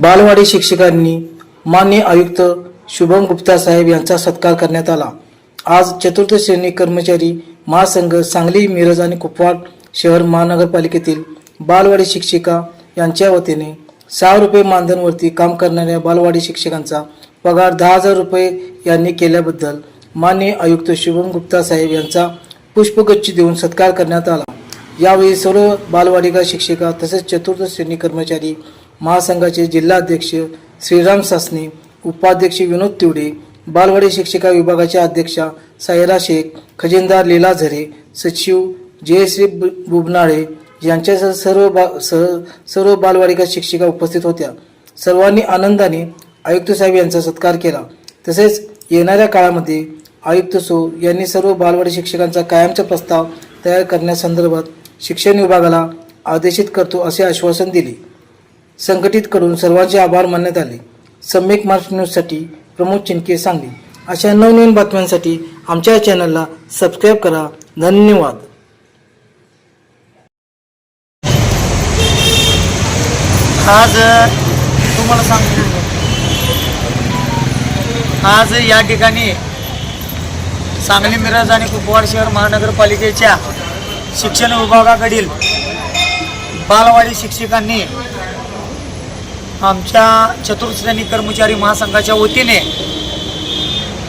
बालवाडी शिक्षकांनी मान्य आयुक्त शुभम गुप्ता साहेब यांचा सत्कार करण्यात आला. आज चतुर्थ श्रेणी कर्मचारी महासंघ सांगली मिरज आणि कुपवाड शहर महानगरपालिकेतील बालवाडी शिक्षिका यांच्या वतीने सहा रुपये मानधनवरती काम करणाऱ्या बालवाडी शिक्षकांचा पगार दहा हजार रुपये यांनी केल्याबद्दल मान्य आयुक्त शुभम गुप्ता साहेब यांचा पुष्पगुच्छ देऊन सत्कार करण्यात आला. यावेळी सर्व बालवाडिका शिक्षिका तसेच चतुर्थ श्रेणी कर्मचारी महासंघाचे जिल्हाध्यक्ष श्रीराम सासने उपाध्यक्ष विनोद तिवडे बालवाडी शिक्षिका विभागाच्या अध्यक्षा सायरा शेख खजिनदार लीला झरे सचिव जयश्री बु- बुबनाळे यांच्यासह सर्व बा सह सर्व बालवाडिका शिक्षिका उपस्थित होत्या. सर्वांनी आनंदाने आयुक्त साहेब यांचा सत्कार केला. तसेच येणाऱ्या काळामध्ये आयुक्त सो यांनी सर्व बालवाडी शिक्षकांचा कायमचा प्रस्ताव तयार करण्यासंदर्भात शिक्षण विभागाला आदेशित करतो असे आश्वासन दिले. संघटित करून सर्वांचे आभार मानण्यात आले. सम्यक मार्च न्यूजसाठी प्रमोद चिनके सांगली. अशा नवनवीन बातम्यांसाठी आमच्या चॅनलला सबस्क्राईब करा. धन्यवाद. आज तुम्हाला सांगतो. आज या ठिकाणी सांगली मिरज आणि कुपवाड शहर महानगरपालिकेच्या शिक्षण विभागाकडील बालवाडी शिक्षकांनी आमच्या चतुर्श्रेणी कर्मचारी महासंघाच्या वतीने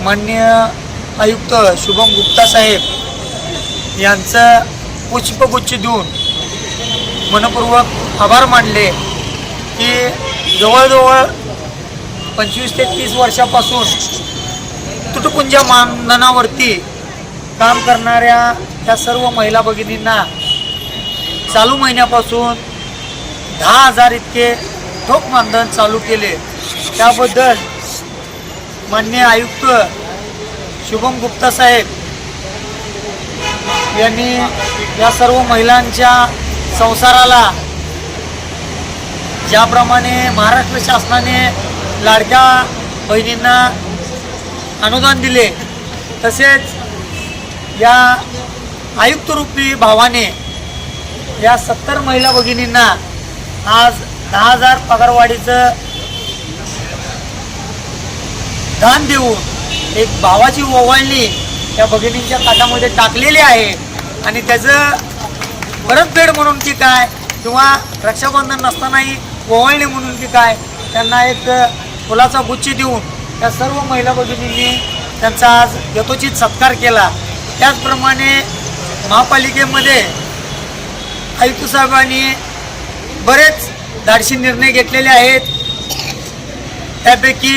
मान्य आयुक्त शुभम गुप्ता साहेब यांचं पुष्पगुच्छ देऊन मनपूर्वक आभार मानले की जवळजवळ पंचवीस ते तीस वर्षापासून तुटपुंजा मानधनावरती काम करणाऱ्या त्या सर्व महिला भगिनींना चालू महिन्यापासून दहा हजार इतके ठोक मानधन चालू केले. त्याबद्दल मान्य आयुक्त शुभम गुप्ता साहेब यांनी या सर्व महिलांच्या संसाराला ज्याप्रमाणे महाराष्ट्र शासनाने लाडक्या बहिणींना अनुदान दिले तसेच या आयुक्तरूपी भावाने या सत्तर महिला भगिनींना आज दहा हजार पगारवाढीचं दान देऊन एक भावाची ओवाळणी त्या भगिनींच्या ताटामध्ये टाकलेली आहे. आणि त्याचं परतफेड म्हणून की काय किंवा रक्षाबंधन नसतानाही ओवाळणी म्हणून की काय त्यांना एक फुलाचा गुच्छ देऊन त्या सर्व महिला भगिनींनी त्यांचा आज यथोचित सत्कार केला. त्याचप्रमाणे महापालिकेमध्ये आयुक्त साहेबांनी बरेच धाडशी निर्णय घेतलेले आहेत. त्यापैकी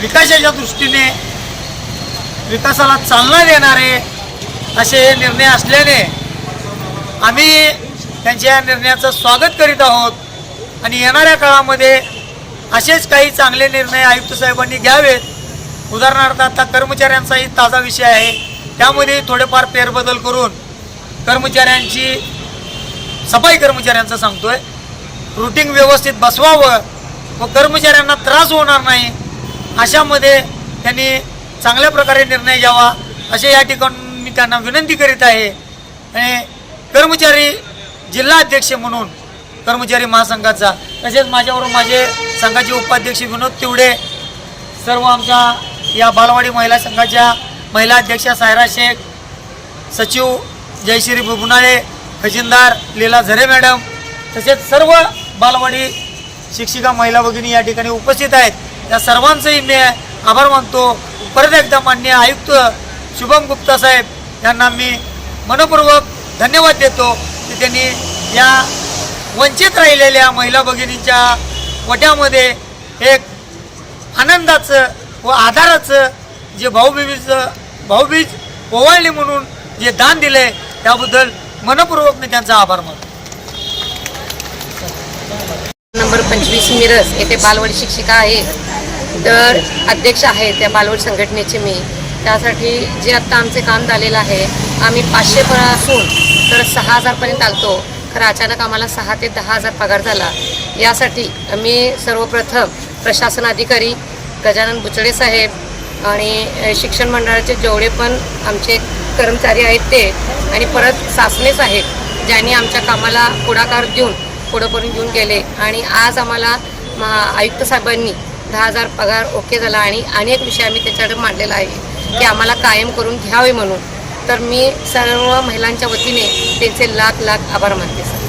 विकासाच्या दृष्टीने विकासाला चालना देणारे असे हे निर्णय असल्याने आम्ही त्यांच्या या निर्णयाचं स्वागत करीत आहोत. आणि येणाऱ्या काळामध्ये असेच काही चांगले निर्णय आयुक्त साहेबांनी घ्यावेत. उदाहरणार्थ आता कर्मचाऱ्यांचाही ताजा विषय आहे. त्यामध्ये थोडेफार फेरबदल करून कर्मचाऱ्यांची सफाई कर्मचाऱ्यांचं सांगतोय. रुटीन व्यवस्थित बसवावं व कर्मचाऱ्यांना त्रास होणार नाही. अशामध्ये त्यांनी चांगल्या प्रकारे निर्णय घ्यावा. असे या ठिकाणी मी त्यांना विनंती करीत आहे. आणि कर्मचारी जिल्हा अध्यक्ष म्हणून कर्मचारी महासंघाचा तसेच माझ्यावर माझे संघाचे उपाध्यक्ष विनोद तिवडे सर्व आमच्या या बालवाडी महिला संघाच्या महिला अध्यक्षा सायरा शेख सचिव जयश्री बुबुनाळे खजिनदार लीला झरे मॅडम तसेच सर्व बालवाडी शिक्षिका महिला भगिनी या ठिकाणी उपस्थित आहेत. या सर्वांचंही मी आभार मानतो. परत एकदा मान्य आयुक्त शुभम गुप्ता साहेब यांना मी मनपूर्वक धन्यवाद देतो की त्यांनी या वंचित राहिलेल्या महिला भगिनींच्या वट्यामध्ये एक आनंदाचं व आधाराचं जे भाऊबीजचं भाऊबीज ओवाळणी म्हणून जे दान दिले त्याबद्दल मनपूर्वक मी त्यांचा आभार मानतो. नंबर पंचवीस मिरज येथे बालवाडी शिक्षिका आहे. तर अध्यक्ष आहे त्या बालवाडी संघटनेचे मी. त्यासाठी जे आत्ता आमचे काम झालेलं आहे आम्ही पाचशे असून तर सहा हजारपर्यंत आलतो. खरं अचानक आम्हाला सहा ते दहा हजार पगार झाला. यासाठी मी सर्वप्रथम प्रशासन अधिकारी गजानन बुचडे साहेब आणि शिक्षण मंडळाचे जेवढे पण आमचे कर्मचारी आहेत ते आणि परत सासनेच आहेत ज्यांनी आमच्या कामाला पुढाकार देऊन पुढं करून घेऊन गेले. आणि आज आम्हाला महा आयुक्त साहेबांनी दहा हजार पगार ओके झाला आणि अनेक विषय आम्ही त्याच्याकडे मांडलेला आहे की आम्हाला कायम करून घ्यावे म्हणून. तर मी सर्व महिलांच्या वतीने त्यांचे लाख लाख आभार मानते सर.